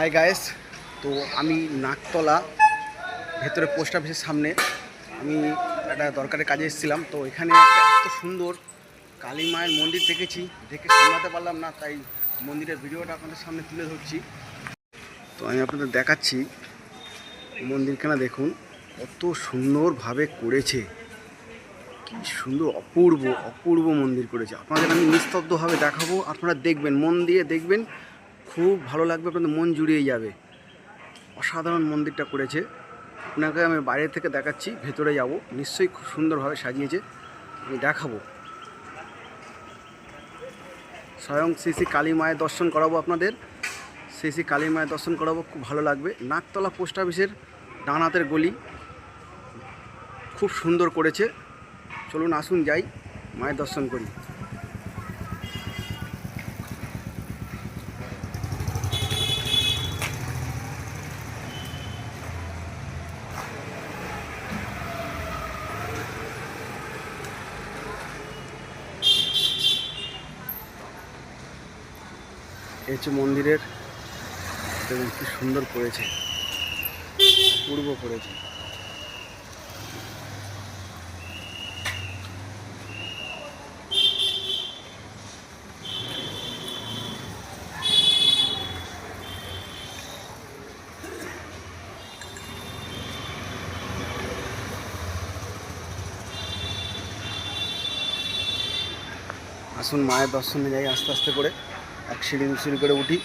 High guys তো আমি নাকতলা ভেতরে পোস্ট অফিসের সামনে। আমি একটা দরকারের কাজে এসেছিলাম, তো এখানে এত সুন্দর কালী মায়ের মন্দির দেখেছি। দেখে সামলাতে পারলাম না, তাই মন্দিরের ভিডিওটা আপনাদের সামনে তুলে ধরছি। তো আমি আপনাদের দেখাচ্ছি, মন্দিরখানা দেখুন, কত সুন্দরভাবে করেছে। কি সুন্দর, অপূর্ব অপূর্ব মন্দির করেছে। আপনাদের আমি নিস্তব্ধভাবে দেখাবো, আপনারা দেখবেন, মন দিয়ে দেখবেন। খুব ভালো লাগবে, আপনাদের মন জুড়িয়ে যাবে। অসাধারণ মন্দিরটা করেছে। আপনাকে আমি বাইরে থেকে দেখাচ্ছি, ভেতরে যাব। নিশ্চয়ই খুব সুন্দরভাবে সাজিয়েছে। আমি দেখাবো। স্বয়ং শ্রী শ্রী কালী মায়ের দর্শন করাবো আপনাদের। শ্রী শ্রী কালী মায়ের দর্শন করাবো, খুব ভালো লাগবে। নাকতলা পোস্ট অফিসের ডান হাতের গলি খুব সুন্দর করেছে। চলুন আসুন, যাই, মায়ের দর্শন করি। হচ্ছে মন্দিরের। দেখুন কি সুন্দর করেছে। পূর্ব করেছে। আসুন, মায়ের দর্শনে যাই আস্তে আস্তে করে। এক সিঁড়ি দু করে উঠি।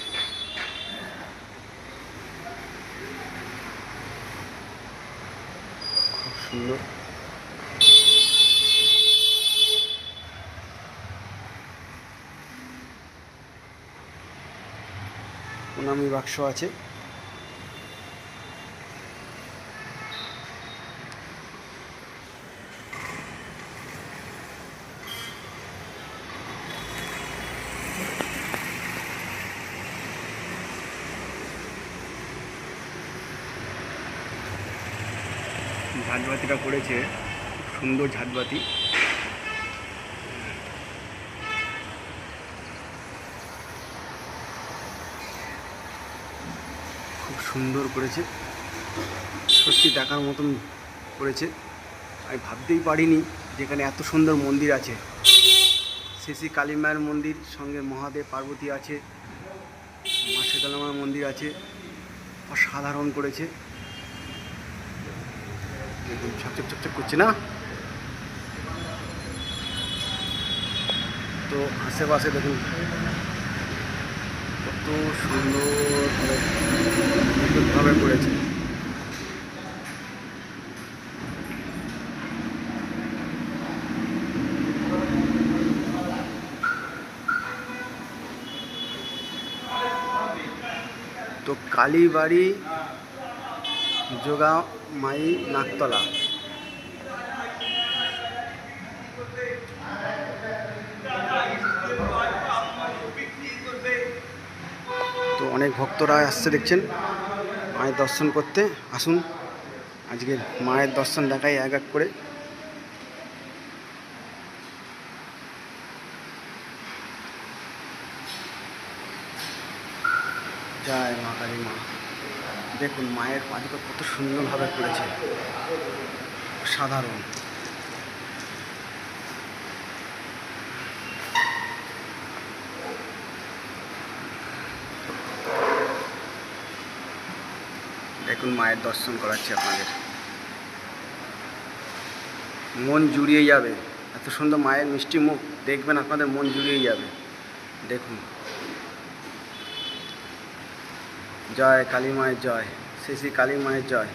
খুব সুন্দর। প্রণামী বাক্স আছে। ঝাঁঝবাতিটা করেছে সুন্দর ঝাঁঝবাতি। খুব সুন্দর করেছে। সত্যি দেখার মতন করেছে। আমি ভাবতেই পারিনি যেখানে এত সুন্দর মন্দির আছে। শ্রী কালী মায়ের মন্দির, সঙ্গে মহাদেব, পার্বতী আছে, মা শীতলা মায়ের মন্দির আছে। অসাধারণ করেছে। দেখুন ছকচক ছকচক করছে না তো আশেপাশে দেখুন কত সুন্দর ভাবে করেছে তো কালীবাড়ি যোগা মাই নাকতলা। তো অনেক ভক্তরা আসছে দেখছেন, মায়ের দর্শন করতে। আসুন, আজকে মায়ের দর্শন দেখাই এক এক করে। জয় মা কালী মা। দেখুন, মায়ের পাদুকা কত সুন্দরভাবে করেছে সাধারণ দেখুন, মায়ের দর্শন করাচ্ছি আপনাদের। মন জুড়িয়ে যাবে। এত সুন্দর মায়ের মিষ্টি মুখ, দেখবেন আপনাদের মন জুড়িয়ে যাবে। দেখুন। জয় কালী মায়ের জয়, শ্রী শ্রী কালী মায়ের জয়।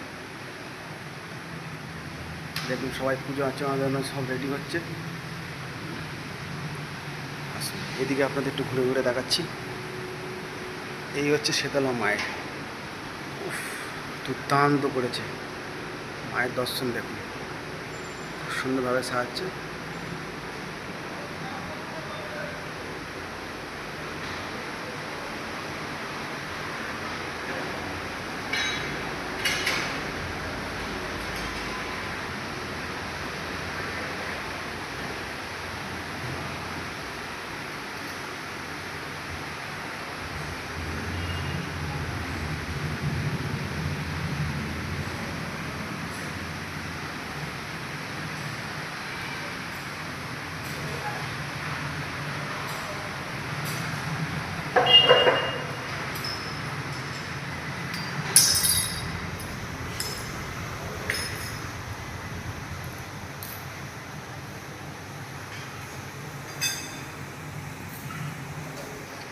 দেখুন সবাই পুজো অর্চনার জন্য সব রেডি হচ্ছে। এদিকে আপনাদের একটু ঘুরে ঘুরে দেখাচ্ছি। এই হচ্ছে শীতলা মায়ের। উফ, দুর্দান্ত করেছে। মায়ের দর্শন দেখুন। খুব সুন্দরভাবে সাহায্য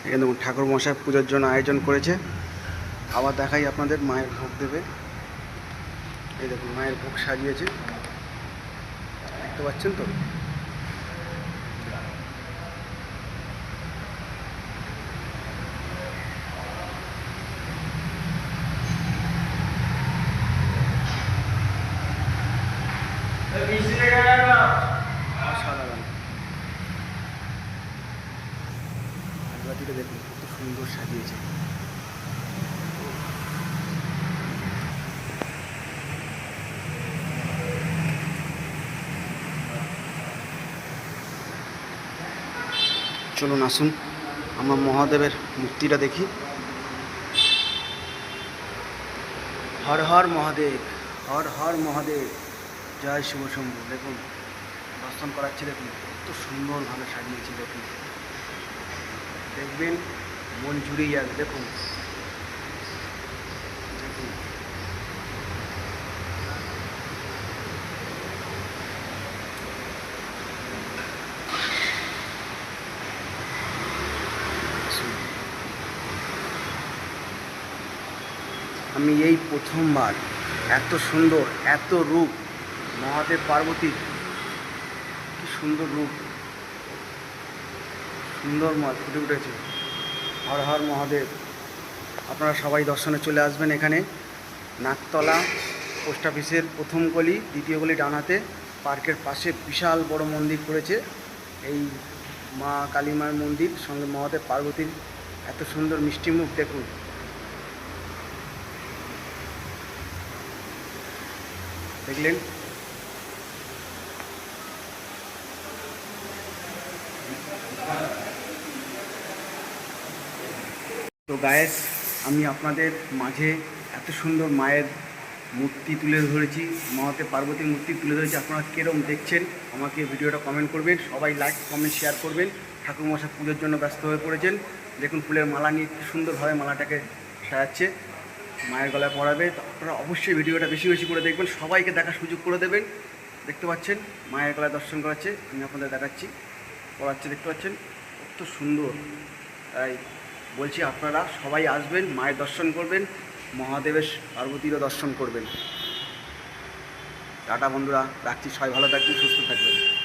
এখানে দেখুন, ঠাকুর মশাই পুজোর জন্য আয়োজন করেছে। আবার দেখাই আপনাদের মায়ের ভোগ দেবে। এই দেখুন, মায়ের ভোগ সাজিয়েছে। দেখতে পাচ্ছেন তো? আগরবাতিটা দেখুন, কত সুন্দর সাজিয়েছে। চলুন আসুন, আমরা মহাদেবের মূর্তিটা দেখি। হর হর মহাদেব, হর হর মহাদেব, জয় শিব শম্ভু। দেখুন, দর্শন করাচ্ছি দেখুন, কত সুন্দরভাবে সাজিয়েছে দেখুন। দেখবেন মন জুড়েই যাবে, দেখুন। আমি এই প্রথমবার এত সুন্দর, এত রূপ মহাদেব পার্বতী কি সুন্দর রূপ। সুন্দর মা ফুটে উঠেছে। হর হর মহাদেব। আপনারা সবাই দর্শনে চলে আসবেন এখানে। নাকতলা পোস্ট অফিসের প্রথম গলি, দ্বিতীয় গলি ডানাতে পার্কের পাশে বিশাল বড় মন্দির করেছে এই মা কালী মার মন্দির, সঙ্গে মহাদেব পার্বতীর। এত সুন্দর মিষ্টি মুখ, দেখুন। দেখলেন? তো গায়েস আমি আপনাদের মাঝে এত সুন্দর মায়ের মূর্তি তুলে ধরেছি মহাতে পার্বতীর মূর্তি তুলে ধরেছি। আপনারা কীরকম দেখছেন, আমাকে ভিডিওটা কমেন্ট করবেন, সবাই লাইক কমেন্ট শেয়ার করবেন। ঠাকুরমশা পুজোর জন্য ব্যস্ত হয়ে পড়েছেন। দেখুন ফুলের মালা নিয়ে সুন্দরভাবে মালাটাকে সাজাচ্ছে, মায়ের গলায় পড়াবে তো আপনারা অবশ্যই ভিডিওটা বেশি বেশি করে দেখবেন, সবাইকে দেখার সুযোগ করে দেবেন। দেখতে পাচ্ছেন, মায়ের গলায় দর্শন করাচ্ছে, আমি আপনাদের দেখাচ্ছি পড়াচ্ছে দেখতে পাচ্ছেন, কত সুন্দর। তাই বলছি আপনারা সবাই আসবেন, মায়ের দর্শন করবেন, মহাদেবের পার্বতীরও দর্শন করবেন। টাটা বন্ধুরা, রাখছি, সবাই ভালো থাকবেন, সুস্থ থাকবেন।